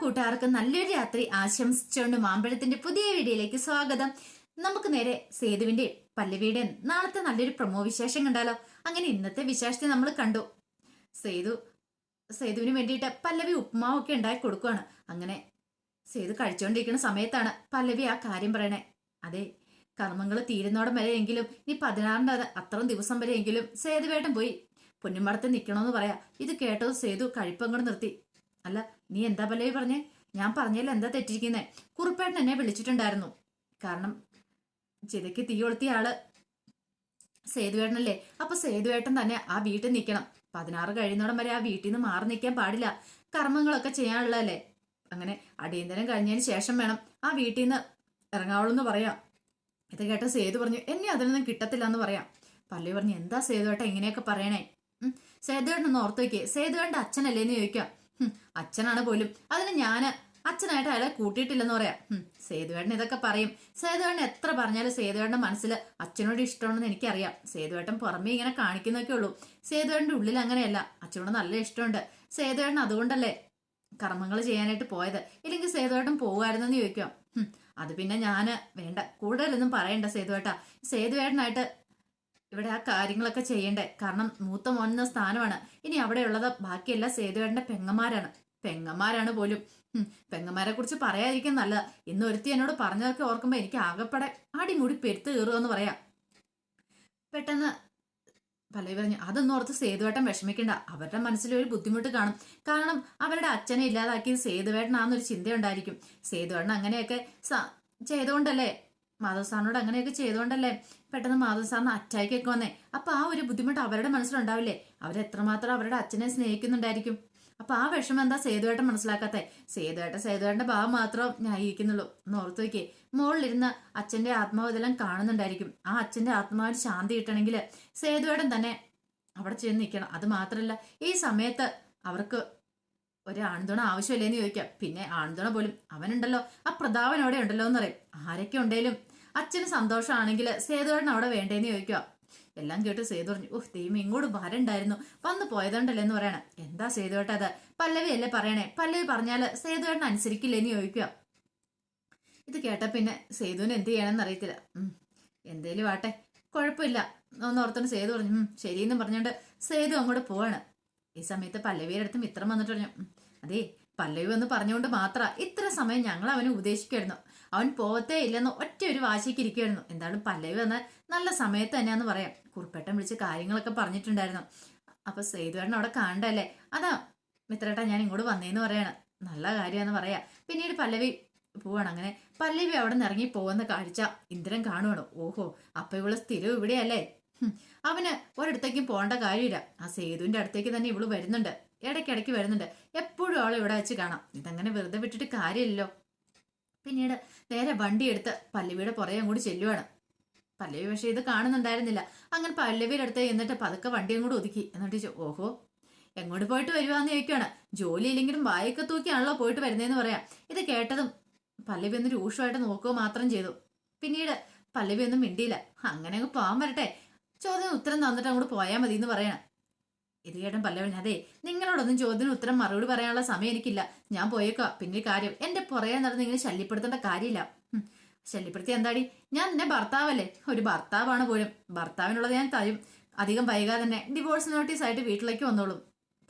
കൂട്ടുകാർക്ക് നല്ലൊരു രാത്രി ആശംസിച്ചുകൊണ്ട് മാമ്പഴത്തിന്റെ പുതിയ വീഡിയോയിലേക്ക് സ്വാഗതം. നമുക്ക് നേരെ സേതുവിന്റെ പല്ലവിയുടെ നാളത്തെ നല്ലൊരു പ്രമോ വിശേഷം കണ്ടാലോ? അങ്ങനെ ഇന്നത്തെ വിശേഷത്തെ നമ്മൾ കണ്ടു. സേതു സേതുവിന് വേണ്ടിയിട്ട് പല്ലവി ഉപ്മാവൊക്കെ ഉണ്ടാക്കി കൊടുക്കുകയാണ് അങ്ങനെ സേതു കഴിച്ചുകൊണ്ടിരിക്കുന്ന സമയത്താണ് പല്ലവി ആ കാര്യം പറയണേ. അതെ കർമ്മങ്ങൾ തീരുന്നോടം വരെയെങ്കിലും ഇനി പതിനാറിന്റെ അത്രയും ദിവസം വരെയെങ്കിലും സേതുവേട്ടൻ പോയി പൊന്നുമടത്ത് നിൽക്കണമെന്ന് പറയാ. ഇത് കേട്ടത് സേതു കഴിപ്പങ്ങോട് നിർത്തി. അല്ല നീ എന്താ പല്ലവി പറഞ്ഞേ? ഞാൻ പറഞ്ഞതിൽ എന്താ തെറ്റിരിക്കുന്നേ? കുറുപ്പേട്ടൻ എന്നെ വിളിച്ചിട്ടുണ്ടായിരുന്നു. കാരണം ചിതയ്ക്ക് തീ കൊളുത്തിയ ആൾ സേതുവേട്ടനല്ലേ? അപ്പൊ സേതുവേട്ടൻ തന്നെ ആ വീട്ടിൽ നിൽക്കണം. പതിനാറ് കഴിയുന്നോടം വരെ ആ വീട്ടിൽ നിന്ന് മാറി നിൽക്കാൻ പാടില്ല. കർമ്മങ്ങളൊക്കെ ചെയ്യാനുള്ളതല്ലേ? അങ്ങനെ അടിയന്തരം കഴിഞ്ഞതിന് ശേഷം വേണം ആ വീട്ടിൽ നിന്ന് ഇറങ്ങാവുള്ളൂ എന്ന് പറയാം. ഇത് കേട്ട സേതു പറഞ്ഞു എന്നെ അതിനൊന്നും കിട്ടത്തില്ല എന്ന് പറയാം. പല്ലവി പറഞ്ഞു എന്താ സേതുവേട്ട ഇങ്ങനെയൊക്കെ പറയണേ? ഉം, സേതുവേട്ടനൊന്ന് ഓർത്ത് വയ്ക്കേ സേതുവേട്ടന്റെ അച്ഛനല്ലേ എന്ന് ചോദിക്കാം. അച്ഛനാണ് പോലും. അതിന് ഞാൻ അച്ഛനായിട്ട് അയാളെ കൂട്ടിയിട്ടില്ലെന്ന് പറയാം. സേതുവേട്ടൻ ഇതൊക്കെ പറയും. സേതുവേട്ടൻ എത്ര പറഞ്ഞാലും സേതുവേട്ടന്റെ മനസ്സിൽ അച്ഛനോട് ഇഷ്ടമുണ്ടെന്ന് എനിക്കറിയാം. സേതുവേട്ടൻ പുറമേ ഇങ്ങനെ കാണിക്കുന്നൊക്കെ ഉള്ളൂ. സേതുവേട്ടന്റെ ഉള്ളിൽ അങ്ങനെയല്ല. അച്ഛനോട് നല്ല ഇഷ്ടമുണ്ട്. സേതുവേട്ടൻ അതുകൊണ്ടല്ലേ കർമ്മങ്ങൾ ചെയ്യാനായിട്ട് പോയത്? ഇല്ലെങ്കിൽ സേതുവേട്ടൻ പോകുമായിരുന്നെന്ന് ചോദിക്കാം. അത് പിന്നെ ഞാൻ വേണ്ട. കൂടുതലൊന്നും പറയണ്ട സേതുവേട്ട. സേതുവേട്ടനായിട്ട് ഇവിടെ ആ കാര്യങ്ങളൊക്കെ ചെയ്യണ്ടേ? കാരണം മൂത്ത മോനെന്ന സ്ഥാനമാണ്. ഇനി അവിടെയുള്ളത് ബാക്കിയെല്ലാം സേതുവേട്ടന്റെ പെങ്ങന്മാരാണ്. പെങ്ങന്മാരാണ് പോലും. പെങ്ങന്മാരെ കുറിച്ച് പറയാതിരിക്കും നല്ലത്. ഇന്ന് ഒരുത്തി എന്നോട് പറഞ്ഞതൊക്കെ ഓർക്കുമ്പോ എനിക്ക് ആകെപ്പെടെ അടിമുടി പെരുത്ത് കയറുമെന്ന് പറയാം. പെട്ടെന്ന് പല്ലവി പറഞ്ഞു അതൊന്നും ഓർത്ത് സേതുവേട്ടൻ വിഷമിക്കണ്ട. അവരുടെ മനസ്സിൽ ഒരു ബുദ്ധിമുട്ട് കാണും. കാരണം അവരുടെ അച്ഛനെ ഇല്ലാതാക്കിയത് സേതുവേട്ടനാന്നൊരു ചിന്തയുണ്ടായിരിക്കും. സേതുവേട്ടൻ അങ്ങനെയൊക്കെ ചെയ്തുകൊണ്ടല്ലേ മാധവ് സാറിനോട് അങ്ങനെയൊക്കെ ചെയ്തുകൊണ്ടല്ലേ പെട്ടെന്ന് മാധവ് സാറിന് അറ്റാക്കൊക്കെ വന്നേ. അപ്പൊ ആ ഒരു ബുദ്ധിമുട്ട് അവരുടെ മനസ്സിലുണ്ടാവില്ലേ? അവരെത്രമാത്രം അവരുടെ അച്ഛനെ സ്നേഹിക്കുന്നുണ്ടായിരിക്കും? അപ്പൊ ആ വിഷമം എന്താ സേതുവേട്ടൻ മനസ്സിലാക്കാത്തെ? സേതുവേട്ടൻ സേതുവേട്ടന്റെ ഭാവം മാത്രം ന്യായീകരിക്കുന്നുള്ളൂ. എന്ന് ഓർത്തു നോക്കിയേ. മുകളിലിരുന്ന് അച്ഛന്റെ ആത്മാവതെല്ലാം കാണുന്നുണ്ടായിരിക്കും. ആ അച്ഛന്റെ ആത്മാവിന് ശാന്തി കിട്ടണമെങ്കിൽ സേതുവേട്ടൻ തന്നെ അവിടെ ചെന്ന് നിൽക്കണം. അത് മാത്രമല്ല ഈ സമയത്ത് അവർക്ക് ഒരു ആൺതുണ ആവശ്യമില്ലേന്ന് ചോദിക്കാം. പിന്നെ ആൺതുണ പോലും അവനുണ്ടല്ലോ. ആ പ്രതാപൻ അവിടെ ഉണ്ടല്ലോ എന്ന് പറയും. ആരൊക്കെ ഉണ്ടേലും അച്ഛന് സന്തോഷമാണെങ്കിൽ സേതുവേട്ടൻ അവിടെ വേണ്ടേന്ന് ചോദിക്കുക എല്ലാം കേട്ട് സേതു പറഞ്ഞു ഓഹ് ദൈവം ഇങ്ങോട്ട് വരണ്ടായിരുന്നു. വന്നു പോയതുകൊണ്ടല്ലേ എന്ന് പറയണേ. എന്താ സേതുവേട്ട അത് പല്ലവി അല്ലേ പറയണേ? പല്ലവി പറഞ്ഞാൽ സേതുവേട്ടൻ അനുസരിക്കില്ലേന്ന് ചോദിക്കുക ഇത് കേട്ട പിന്നെ സേതുവിന് എന്ത് ചെയ്യണമെന്ന് അറിയത്തില്ല. എന്തേലും ആട്ടെ കുഴപ്പമില്ല. ഒന്ന് ഓർത്തോണ്ട് സേതു പറഞ്ഞു ശരിയെന്ന് പറഞ്ഞോണ്ട് സേതു അങ്ങോട്ട് പോവാണ്. ഈ സമയത്ത് പല്ലവിയുടെ അടുത്ത് മിത്രം വന്നിട്ട് പറഞ്ഞു അതെ പല്ലവി വന്ന് പറഞ്ഞുകൊണ്ട് മാത്ര ഇത്ര സമയം ഞങ്ങൾ അവനെ ഉപദേശിക്കുമായിരുന്നു അവൻ പോകത്തേ ഇല്ലെന്ന് ഒറ്റ ഒരു വാശിക്ക് ഇരിക്കുമായിരുന്നു എന്താണ് പല്ലവി വന്നാൽ നല്ല സമയത്ത് തന്നെയാന്ന് പറയാം. കുറിപ്പേട്ടൻ വിളിച്ച് കാര്യങ്ങളൊക്കെ പറഞ്ഞിട്ടുണ്ടായിരുന്നു. അപ്പൊ സേതുവേട്ടൻ അവിടെ കാണണ്ടല്ലേ? അതാ മിത്രേട്ടാ ഞാൻ ഇങ്ങോട്ട് വന്നേന്ന് പറയാണ്. നല്ല കാര്യമാന്ന് പറയാ. പിന്നീട് പല്ലവി പോവാണ്. അങ്ങനെ പല്ലവി അവിടെ നിന്ന് ഇറങ്ങി പോകുന്ന കാഴ്ച ഇന്ദ്രൻ കാണുവാണ്. ഓഹോ അപ്പൊ ഇവൾ സ്ഥിരം ഇവിടെയല്ലേ? അവന് ഒരിടത്തേക്കും പോകേണ്ട കാര്യമില്ല. ആ സേതുവിന്റെ അടുത്തേക്ക് തന്നെ ഇവൾ വരുന്നുണ്ട്. ഇടയ്ക്കിടയ്ക്ക് വരുന്നുണ്ട്. എപ്പോഴും അവളെ ഇവിടെ വെച്ച് കാണാം. ഇതങ്ങനെ വെറുതെ വിട്ടിട്ട് കാര്യമില്ലല്ലോ. പിന്നീട് നേരെ വണ്ടി എടുത്ത് പല്ലവിയുടെ പുറകെ അങ്ങോട്ട് ചെല്ലുവാണ്. പല്ലവി പക്ഷേ ഇത് കാണുന്നുണ്ടായിരുന്നില്ല. അങ്ങനെ പല്ലവിയുടെ അടുത്ത് എന്നിട്ട് പതുക്കെ വണ്ടി അങ്ങോട്ട് ഒതുക്കി. എന്നിട്ട് ഓഹോ എങ്ങോട്ട് പോയിട്ട് വരുവാന്ന് ചോദിക്കുകയാണ് ജോലി ഇല്ലെങ്കിലും വായൊക്കെ തൂക്കിയാണല്ലോ പോയിട്ട് വരുന്നതെന്ന് പറയാം. ഇത് കേട്ടതും പല്ലവി ഒന്ന് രൂക്ഷമായിട്ട് നോക്കുക മാത്രം ചെയ്തു. പിന്നീട് പല്ലവി ഒന്നും മിണ്ടിയില്ല. അങ്ങനെ അങ്ങ് പോകാൻ വരട്ടെ. ചോദ്യം ഉത്തരം തന്നിട്ട് അങ്ങോട്ട് പോയാൽ മതി എന്ന് പറയണം. ഇത് കേട്ടൻ പല്ലവി പറഞ്ഞു, അതെ നിങ്ങളോടൊന്നും ചോദ്യത്തിന് ഉത്തരം മറുപടി പറയാനുള്ള സമയം എനിക്കില്ല. ഞാൻ പോയേക്കാം. പിന്നെ കാര്യം എന്റെ പുറകെ നടന്ന് ഇങ്ങനെ ശല്യപ്പെടുത്തേണ്ട കാര്യമില്ല. ശല്യപ്പെടുത്തി എന്താടി? ഞാൻ നിന്നെ ഭർത്താവല്ലേ? ഒരു ഭർത്താവാണ് പോലും. ഭർത്താവിനുള്ളത് ഞാൻ തരും. അധികം വൈകാതെ തന്നെ ഡിവോഴ്സ് നോട്ടീസ് ആയിട്ട് വീട്ടിലേക്ക് വന്നോളും.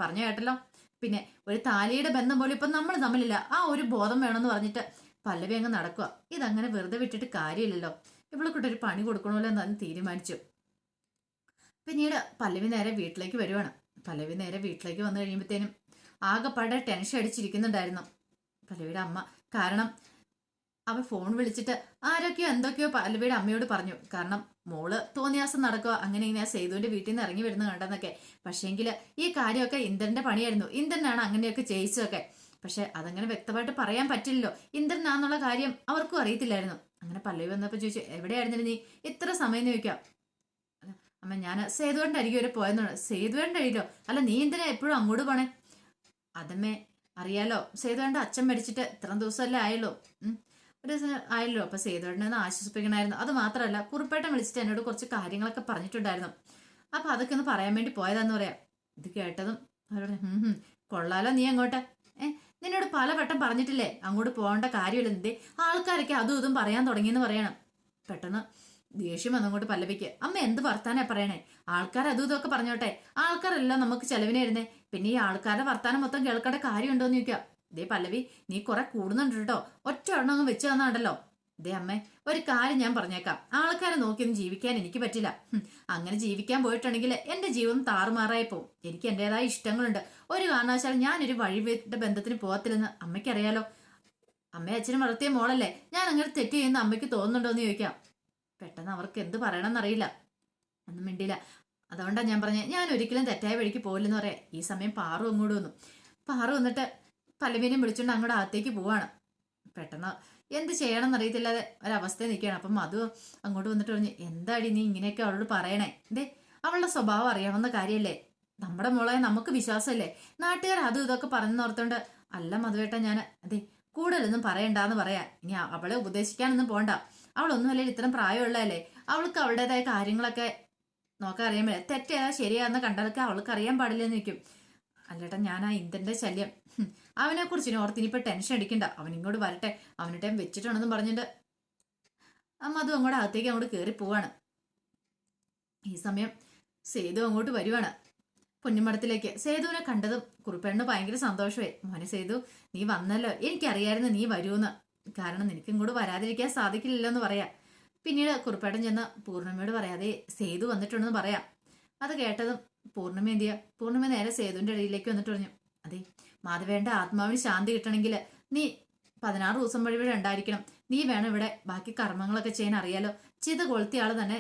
പറഞ്ഞു കേട്ടല്ലോ? പിന്നെ ഒരു താലിയുടെ ബന്ധം പോലും ഇപ്പൊ നമ്മൾ തമ്മിലില്ല. ആ ഒരു ബോധം വേണമെന്ന് പറഞ്ഞിട്ട് പല്ലവി അങ്ങ് നടക്കുക ഇതങ്ങനെ വെറുതെ വിട്ടിട്ട് കാര്യമില്ലല്ലോ. ഇവളെ ഒരു പണി കൊടുക്കണമല്ലോ എന്ന് തീരുമാനിച്ചു. പിന്നീട് പല്ലവി നേരെ വീട്ടിലേക്ക് വരുവാണ്. പല്ലവി നേരെ വീട്ടിലേക്ക് വന്നു കഴിയുമ്പോഴത്തേനും ആകെപ്പാടെ ടെൻഷൻ അടിച്ചിരിക്കുന്നുണ്ടായിരുന്നു. പല്ലവിയുടെ അമ്മ കാരണം അവൻ ഫോൺ വിളിച്ചിട്ട് ആരൊക്കെയോ എന്തൊക്കെയോ പല്ലവിയുടെ അമ്മയോട് പറഞ്ഞു. കാരണം മോൾ തോന്നിയാസം നടക്കുക അങ്ങനെ ഇങ്ങനെ സേതുവിന്റെ വീട്ടിൽ നിന്ന് ഇറങ്ങി വരുന്ന കണ്ടെന്നൊക്കെ. പക്ഷേങ്കിൽ ഈ കാര്യമൊക്കെ ഇന്ദ്രന്റെ പണിയായിരുന്നു. ഇന്ദ്രനാണ് അങ്ങനെയൊക്കെ ചെയ്യിച്ചതൊക്കെ. പക്ഷെ അതങ്ങനെ വ്യക്തമായിട്ട് പറയാൻ പറ്റില്ലല്ലോ. ഇന്ദ്രനാന്നുള്ള കാര്യം അവർക്കും അറിയത്തില്ലായിരുന്നു. അങ്ങനെ പല്ലവി വന്നപ്പോൾ ചോദിച്ചു എവിടെയായിരുന്നു നീ? ഇത്ര സമയം ചോദിക്കാം. അമ്മ ഞാൻ സേതുവേണ്ട അരികെ വരെ പോയെന്നാണ് സേതുവേണ്ട അരിയിലോ അല്ല നീ എന്തിനാ എപ്പോഴും അങ്ങോട്ട് പോണേ? അതമ്മേ അറിയാലോ സേതുവേണ്ട അച്ഛൻ മരിച്ചിട്ട് ഇത്ര ദിവസമല്ലേ ആയല്ലോ ഒരു ദിവസം ആയല്ലോ. അപ്പൊ സേതുവേണ്ടെന്ന് ആശ്വസിപ്പിക്കണമായിരുന്നു അത് മാത്രമല്ല കുറുപ്പേട്ടൻ വിളിച്ചിട്ട് എന്നോട് കുറച്ച് കാര്യങ്ങളൊക്കെ പറഞ്ഞിട്ടുണ്ടായിരുന്നു. അപ്പൊ അതൊക്കെ ഒന്ന് പറയാൻ വേണ്ടി പോയതാന്ന് പറയാ. ഇത് കേട്ടതും അവരോട് കൊള്ളാലോ നീ അങ്ങോട്ട്. ഏ നിന്നോട് പല വട്ടം പറഞ്ഞിട്ടില്ലേ അങ്ങോട്ട് പോകേണ്ട കാര്യമില്ല എന്തേ ആൾക്കാരൊക്കെ അതും ഇതും പറയാൻ തുടങ്ങിയെന്ന് പറയണം. പെട്ടെന്ന് ദേഷ്യം വന്നങ്ങോട്ട് പല്ലവിക്ക്. അമ്മ എന്ത് വർത്താനാ പറയണേ? ആൾക്കാർ അതും ഇതൊക്കെ പറഞ്ഞോട്ടെ. ആൾക്കാരെല്ലാം നമുക്ക് ചെലവിനായിരുന്നേ. പിന്നെ ഈ ആൾക്കാരുടെ വർത്താനം മൊത്തം കേൾക്കേണ്ട കാര്യമുണ്ടോ എന്ന് ചോദിക്കാം. ദേ പല്ലവി നീ കുറെ കൂടുന്നുണ്ട് കേട്ടോ. ഒറ്റ എണ്ണം അങ്ങ് വെച്ച് തന്നാണ്ടല്ലോ. ദേ അമ്മേ ഒരു കാര്യം ഞാൻ പറഞ്ഞേക്കാം. ആൾക്കാരെ നോക്കിയൊന്നും ജീവിക്കാൻ എനിക്ക് പറ്റില്ല. അങ്ങനെ ജീവിക്കാൻ പോയിട്ടുണ്ടെങ്കിൽ എന്റെ ജീവിതം താറുമാറായി പോവും. എനിക്ക് എന്റേതായ ഇഷ്ടങ്ങളുണ്ട്. ഒരു കാരണവശാലും ഞാനൊരു വഴിവിട്ട ബന്ധത്തിന് പോകത്തില്ലെന്ന് അമ്മയ്ക്കറിയാലോ. അമ്മയും അച്ഛനും വളർത്തിയ മോളല്ലേ? ഞാൻ അങ്ങനെ തെറ്റ് ചെയ്യുന്ന അമ്മയ്ക്ക് തോന്നുന്നുണ്ടോ എന്ന് ചോദിക്കാം. പെട്ടെന്ന് അവർക്ക് എന്ത് പറയണമെന്നറിയില്ല. ഒന്നും മിണ്ടില്ല അതുകൊണ്ടാണ് ഞാൻ പറഞ്ഞത് ഞാൻ ഒരിക്കലും തെറ്റായ വഴിക്ക് പോകില്ലെന്ന് പറയാം ഈ സമയം പാറു അങ്ങോട്ട് വന്നു. പാറു വന്നിട്ട് പലവിനെയും വിളിച്ചുകൊണ്ട് അങ്ങോട്ട് അകത്തേക്ക് പോവാണ്. പെട്ടെന്ന് എന്ത് ചെയ്യണം എന്നറിയത്തില്ലാതെ ഒരവസ്ഥയിൽ നിൽക്കുകയാണ്. അപ്പം മധു അങ്ങോട്ട് വന്നിട്ട് പറഞ്ഞു എന്താടി നീ ഇങ്ങനെയൊക്കെ അവളോട് പറയണേ? എന്തേ അവളുടെ സ്വഭാവം അറിയാവുന്ന കാര്യമല്ലേ നമ്മുടെ മോളെ നമുക്ക് വിശ്വാസമല്ലേ നാട്ടുകാർ അതും ഇതൊക്കെ പറഞ്ഞു ഓർത്തോണ്ട് അല്ല മധുവേട്ട ഞാൻ അതെ കൂടുതലൊന്നും പറയണ്ടാന്ന് പറയാ. ഇനി അവളെ ഉപദേശിക്കാനൊന്നും പോണ്ട. അവളൊന്നും അല്ലെങ്കിൽ ഇത്രയും പ്രായമുള്ളതല്ലേ? അവൾക്ക് അവളുടേതായ കാര്യങ്ങളൊക്കെ നോക്കാൻ അറിയാൻ പറ്റില്ല തെറ്റേതാ ശരിയാന്ന് കണ്ടതൊക്കെ അവൾക്ക് അറിയാൻ പാടില്ലെന്ന് നിൽക്കും അല്ലേട്ടാ ഞാൻ ആ ഇന്ദ്രന്റെ ശല്യം. അവനെ കുറിച്ച് ഓർത്ത് ഇനിയിപ്പോ ടെൻഷൻ അടിക്കണ്ട. അവൻ ഇങ്ങോട്ട് വരട്ടെ. അവനെ ടൈം വെച്ചിട്ടുണ്ടെന്നും പറഞ്ഞിട്ട് അമ്മ അതും അങ്ങോട്ട് അകത്തേക്ക് അങ്ങോട്ട് കയറി പോവാണ്. ഈ സമയം സേതു അങ്ങോട്ട് വരുവാണ്. പൊന്നിമടത്തിലേക്ക് സേതുവിനെ കണ്ടതും കുറുപ്പേണ്ണു ഭയങ്കര സന്തോഷമായി. മോനെ സേതു നീ വന്നല്ലോ. എനിക്കറിയായിരുന്നു നീ വരുമെന്ന് കാരണം നിനക്ക് ഇങ്ങോട്ട് വരാതിരിക്കാൻ സാധിക്കില്ലല്ലോ എന്ന് പറയാം. പിന്നീട് കുറുപ്പേട്ടൻ ചെന്ന് പൂർണിമയോട് പറയാതെ സേതു വന്നിട്ടുണ്ടെന്ന് പറയാം. അത് കേട്ടതും പൂർണിമ എന്ത് ചെയ്യുക പൂർണിമ നേരെ സേതുവിന്റെ ഇടയിലേക്ക് വന്നിട്ട് പറഞ്ഞു അതെ മാധവേണ്ട ആത്മാവിന് ശാന്തി കിട്ടണമെങ്കിൽ നീ പതിനാറ് ദിവസം വഴി ഇവിടെ ഉണ്ടായിരിക്കണം. നീ വേണം ഇവിടെ ബാക്കി കർമ്മങ്ങളൊക്കെ ചെയ്യാൻ അറിയാലോ. ചെയ്ത് കൊളുത്തിയ ആൾ തന്നെ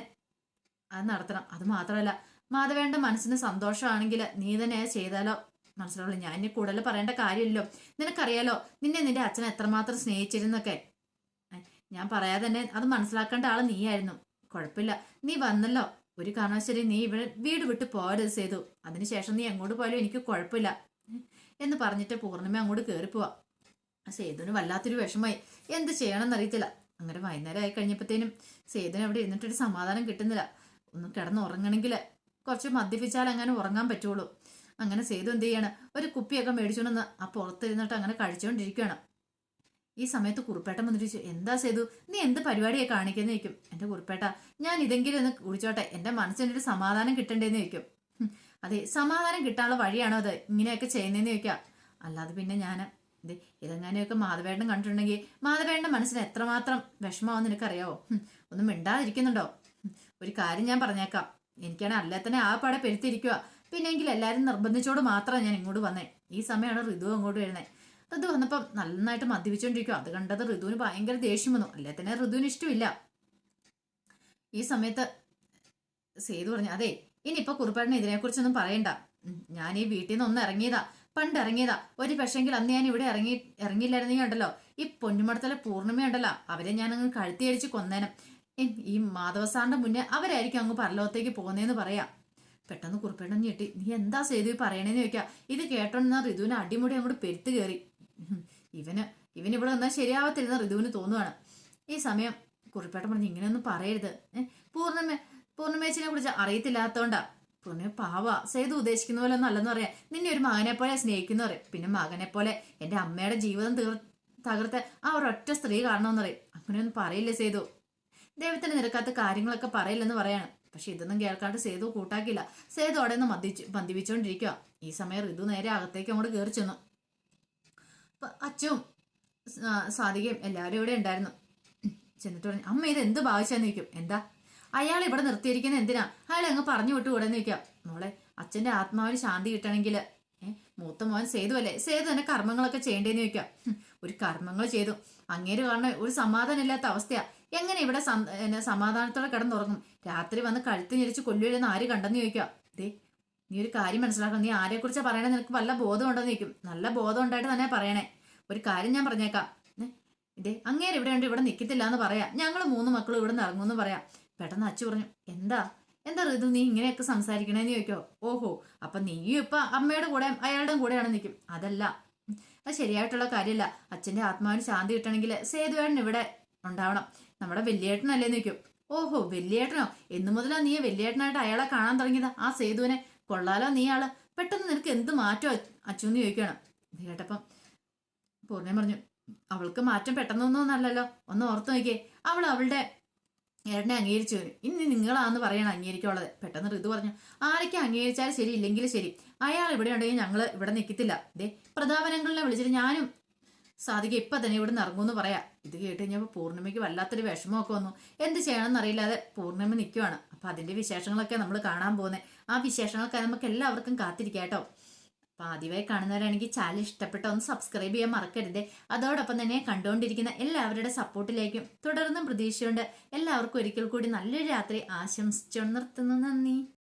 അത് നടത്തണം. അത് മാത്രമല്ല മാധവേണ്ട മനസ്സിന് സന്തോഷമാണെങ്കിൽ നീ തന്നെ ചെയ്താലോ? മനസ്സിലാവുള്ളൂ ഞാൻ ഇനി കൂടുതൽ പറയേണ്ട കാര്യമില്ലല്ലോ. നിനക്കറിയാലോ നിന്നെ നിന്റെ അച്ഛൻ എത്രമാത്രം സ്നേഹിച്ചിരുന്നൊക്കെ. ഞാൻ പറയാതെ തന്നെ അത് മനസ്സിലാക്കേണ്ട ആൾ നീയായിരുന്നു. കുഴപ്പമില്ല. നീ വന്നല്ലോ. ഒരു കാരണവശാലും നീ ഇവിടെ വീട് വിട്ട് പോരുത് ചെയ്തു. അതിനുശേഷം നീ എങ്ങോട്ട് പോയാലും എനിക്ക് കുഴപ്പമില്ല. എന്ന് പറഞ്ഞിട്ട് പൂർണിമ അങ്ങോട്ട് കയറിപ്പോവാ പോവാ. സേതുവിന് വല്ലാത്തൊരു വിഷമായി എന്ത് ചെയ്യണമെന്ന് അറിയത്തില്ല. അങ്ങനെ വൈകുന്നേരം ആയി കഴിഞ്ഞപ്പോഴത്തേനും സേതുവിന് അവിടെ ഇരുന്നിട്ടൊരു സമാധാനം കിട്ടുന്നില്ല. ഒന്ന് കിടന്ന് ഉറങ്ങണമെങ്കിൽ കുറച്ച് മദ്യപിച്ചാൽ അങ്ങനെ ഉറങ്ങാൻ പറ്റുള്ളൂ. അങ്ങനെ ചെയ്തു എന്ത് ചെയ്യാണ്? ഒരു കുപ്പിയൊക്കെ മേടിച്ചോണ്ടെന്ന് ആ പുറത്തിരുന്നിട്ട് അങ്ങനെ കഴിച്ചുകൊണ്ടിരിക്കുകയാണ് ഈ സമയത്ത് കുറുപ്പേട്ടൻ വന്നിട്ട് ചോദിച്ചു എന്താ ചെയ്തു നീ എന്ത് പരിപാടിയെ കാണിക്കുന്ന? ചോദിക്കും. എന്റെ കുറുപ്പേട്ട ഞാൻ ഇതെങ്കിലും ഒന്ന് കുടിച്ചോട്ടെ. എന്റെ മനസ്സിന് ഒരു സമാധാനം കിട്ടണ്ടേന്ന് ചോദിക്കും. അതെ സമാധാനം കിട്ടാനുള്ള വഴിയാണോ അത്? ഇങ്ങനെയൊക്കെ ചെയ്യുന്നതെന്ന് ചോദിക്കാം. അല്ലാതെ പിന്നെ ഞാൻ ഇത് ഇതെങ്ങനെയൊക്കെ മാധവേട്ടൻ കണ്ടിട്ടുണ്ടെങ്കിൽ മാധവേട്ടന്റെ മനസ്സിന് എത്രമാത്രം വിഷമാവെന്ന് നിനക്കറിയാവോ ഒന്നും മിണ്ടാതിരിക്കുന്നുണ്ടോ? ഒരു കാര്യം ഞാൻ പറഞ്ഞേക്കാം. എനിക്കാണെങ്കിൽ അല്ലേ തന്നെ ആ പാടെ പെരുത്തിരിക്കുക പിന്നെങ്കിൽ എല്ലാവരും നിർബന്ധിച്ചോട് മാത്രമാണ് ഞാൻ ഇങ്ങോട്ട് വന്നേ. ഈ സമയമാണ് ഋതു അങ്ങോട്ട് വരുന്നത് ഋതു വന്നപ്പം നന്നായിട്ട് മദ്യപിച്ചോണ്ടിരിക്കും അത് കണ്ടത് ഋതുവിന് ഭയങ്കര ദേഷ്യം വന്നു. അല്ലേ തന്നെ ഋതുവിന് ഇഷ്ടമില്ല ഈ സമയത്ത് സേതു പറഞ്ഞു അതെ ഇനി ഇനിയിപ്പൊ കുറുപ്പേട്ടനെ ഇതിനെക്കുറിച്ചൊന്നും പറയണ്ട. ഞാൻ ഈ വീട്ടിൽ നിന്ന് ഒന്ന് ഇറങ്ങിയതാ. പണ്ട് ഇറങ്ങിയതാ. ഒരു പക്ഷെങ്കിൽ അന്ന് ഞാൻ ഇവിടെ ഇറങ്ങി ഇറങ്ങിയില്ലായിരുന്നെങ്കിൽ ഉണ്ടല്ലോ. ഈ പൊന്നുമടത്തലെ പൂർണിമയുണ്ടല്ലോ. അവരെ ഞാൻ അങ്ങ് കഴുത്തിയടിച്ച് കൊന്നേനം. ഈ- ഈ മാധവ സാറിന്റെ മുന്നേ അവരായിരിക്കും അങ്ങ് പരലോകത്തേക്ക് പോകുന്നതെന്ന് പറയാം. പെട്ടെന്ന് കുറിപ്പേട്ടൻ ഞെട്ടി നീ എന്താ സേതു പറയണേന്ന് ചോദിക്കാ. ഇത് കേട്ടോണ്ടെന്നാ ഋതുവിന് അടിമുടി അങ്ങോട്ട് പെരുത്ത് കയറി. ഇവന് ഇവന് ഇവിടെ വന്നാൽ ശരിയാവത്തില്ലെന്ന് ഋതുവിന് തോന്നുവാണ്. ഈ സമയം കുറിപ്പേട്ടൻ പറഞ്ഞു ഇങ്ങനെയൊന്നും പറയരുത്. പൂർണമേ പൂർണമേച്ചിനെ കുറിച്ച് അറിയത്തില്ലാത്തോണ്ടാ. പൂർണിമ പാവ. സേതു ഉദ്ദേശിക്കുന്ന പോലെ ഒന്നും അല്ലെന്ന് പറയാം. നിന്നെ ഒരു മകനെ പോലെ സ്നേഹിക്കുന്ന പറയും. പിന്നെ മകനെ പോലെ എന്റെ അമ്മയുടെ ജീവിതം തീർ തകർത്ത് ആ ഒരൊറ്റ സ്ത്രീ കാണണമെന്ന് പറയും. അങ്ങനെയൊന്നും പറയില്ല സേതു? ദൈവത്തിന് നിരക്കാത്ത കാര്യങ്ങളൊക്കെ പറയില്ലെന്ന് പറയാണ്. പക്ഷെ ഇതൊന്നും കേൾക്കാണ്ട് സേതു കൂട്ടാക്കില്ല സേതു അവിടെ നിന്ന് മദ്യച്ചു മദ്യപിച്ചുകൊണ്ടിരിക്കുക ഈ സമയം ഋതു നേരെ അകത്തേക്ക് അങ്ങോട്ട് കയറി ചെന്നു. അച്ചും സാധികയും എല്ലാവരും ഇവിടെ ഉണ്ടായിരുന്നു. ചെന്നിട്ട് പറഞ്ഞു അമ്മ ഇത് എന്ത് ഭാവിച്ചാന്ന് നിൽക്കും എന്താ? അയാൾ ഇവിടെ നിർത്തിയിരിക്കുന്ന എന്തിനാ? അയാൾ അങ്ങ് പറഞ്ഞു വിട്ടു ഇവിടെ നിൽക്കാം മോളെ അച്ഛന്റെ ആത്മാവിന് ശാന്തി കിട്ടണമെങ്കിൽ ഏഹ് മൂത്ത മോൻ സേതു അല്ലേ? സേതു തന്നെ കർമ്മങ്ങളൊക്കെ ചെയ്യേണ്ടേന്ന് ചോദിക്കാം ഒരു കർമ്മങ്ങൾ ചെയ്തു. അങ്ങേര് കാരണം ഒരു സമാധാനം ഇല്ലാത്ത അവസ്ഥയാ. എങ്ങനെ ഇവിടെ എന്നെ സമാധാനത്തോടെ കിടന്നുറങ്ങും? രാത്രി വന്ന് കഴുത്ത് ഞെരിച്ച് കൊല്ലുവരെന്ന് ആര് കണ്ടെന്ന് ചോദിക്കാം ദേ നീ ഒരു കാര്യം മനസ്സിലാക്കണം. നീ ആരെക്കുറിച്ചാ പറയണേ? നിനക്ക് വല്ല ബോധം ഉണ്ടോന്ന് ചോദിക്കും. നല്ല ബോധം ഉണ്ടായിട്ട് തന്നെ പറയണേ. ഒരു കാര്യം ഞാൻ പറഞ്ഞേക്കാം. ഇതേ അങ്ങേര് ഇവിടെ ഉണ്ട്. ഇവിടെ നിൽക്കത്തില്ല എന്ന് പറയാം. ഞങ്ങൾ മൂന്ന് മക്കളും ഇവിടെ നിന്ന് ഇറങ്ങുമെന്ന് പറയാം. പെട്ടെന്ന് അച്ചു പറഞ്ഞു എന്താ? എന്താ ഋതു നീ ഇങ്ങനെയൊക്കെ സംസാരിക്കണേന്ന് ചോദിക്കോ? ഓഹോ അപ്പൊ നീയും ഇപ്പൊ അമ്മയുടെ കൂടെ അയാളുടെ കൂടെയാണ് നിൽക്കും അതല്ല. അത് ശരിയായിട്ടുള്ള കാര്യമല്ല അച്ഛന്റെ ആത്മാവിന് ശാന്തി കിട്ടണമെങ്കിൽ സേതുവേണ് ഇവിടെ ഉണ്ടാവണം. നമ്മുടെ വലിയേട്ടനല്ലേ നിൽക്കും ഓഹോ വലിയേട്ടനോ എന്നു മുതലാ നീ വലിയേട്ടനായിട്ട് അയാളെ കാണാൻ തുടങ്ങിയത് ആ സേതുവിനെ. കൊള്ളാലോ നീ ആൾ. പെട്ടെന്ന് നിനക്ക് എന്ത് മാറ്റോ അച്ചുന്ന് ചോദിക്കണം ഇത് കേട്ടപ്പം പൂർണയും പറഞ്ഞു അവൾക്ക് മാറ്റം പെട്ടെന്നൊന്നും അല്ലല്ലോ ഒന്ന് ഓർത്ത് നോക്കിയേ. അവൾ അവളുടെ ഏട്ടനെ അംഗീകരിച്ചു. വരും ഇനി നിങ്ങളാന്ന് പറയണം അംഗീകരിക്കുള്ളത് പെട്ടെന്ന് ഋതു പറഞ്ഞു ആരൊക്കെ അംഗീകരിച്ചാലും ശരി ഇല്ലെങ്കിൽ ശരി. അയാൾ ഇവിടെ ഉണ്ടെങ്കിൽ ഞങ്ങൾ ഇവിടെ നിൽക്കത്തില്ല ദേ പ്രതാപനങ്ങളിനെ വിളിച്ചിട്ട് ഞാനും സാധിക ഇപ്പൊ തന്നെ ഇവിടെ ഇറങ്ങുമെന്ന് പറയാം. ഇത് കേട്ട് കഴിഞ്ഞപ്പോൾ പൂർണിമയ്ക്ക് വല്ലാത്തൊരു വിഷമമൊക്കെ വന്നു. എന്ത് ചെയ്യണമെന്ന് അറിയില്ലാതെ പൂർണിമ നിൽക്കുവാണ് അപ്പൊ അതിന്റെ വിശേഷങ്ങളൊക്കെ നമ്മൾ കാണാൻ പോകുന്നത് ആ വിശേഷങ്ങളൊക്കെ നമുക്ക് എല്ലാവർക്കും കാത്തിരിക്കാം കേട്ടോ. അപ്പൊ ആദ്യമായി കാണുന്നവരാണെങ്കിൽ ചാനൽ ഇഷ്ടപ്പെട്ട ഒന്ന് സബ്സ്ക്രൈബ് ചെയ്യാൻ മറക്കരുതേ. അതോടൊപ്പം തന്നെ കണ്ടുകൊണ്ടിരിക്കുന്ന എല്ലാവരുടെ സപ്പോർട്ടിലേക്കും തുടർന്നും പ്രതീക്ഷയുണ്ട്. എല്ലാവർക്കും ഒരിക്കൽ കൂടി നല്ലൊരു രാത്രി ആശംസിച്ചു നിർത്തുന്നു. നന്ദി.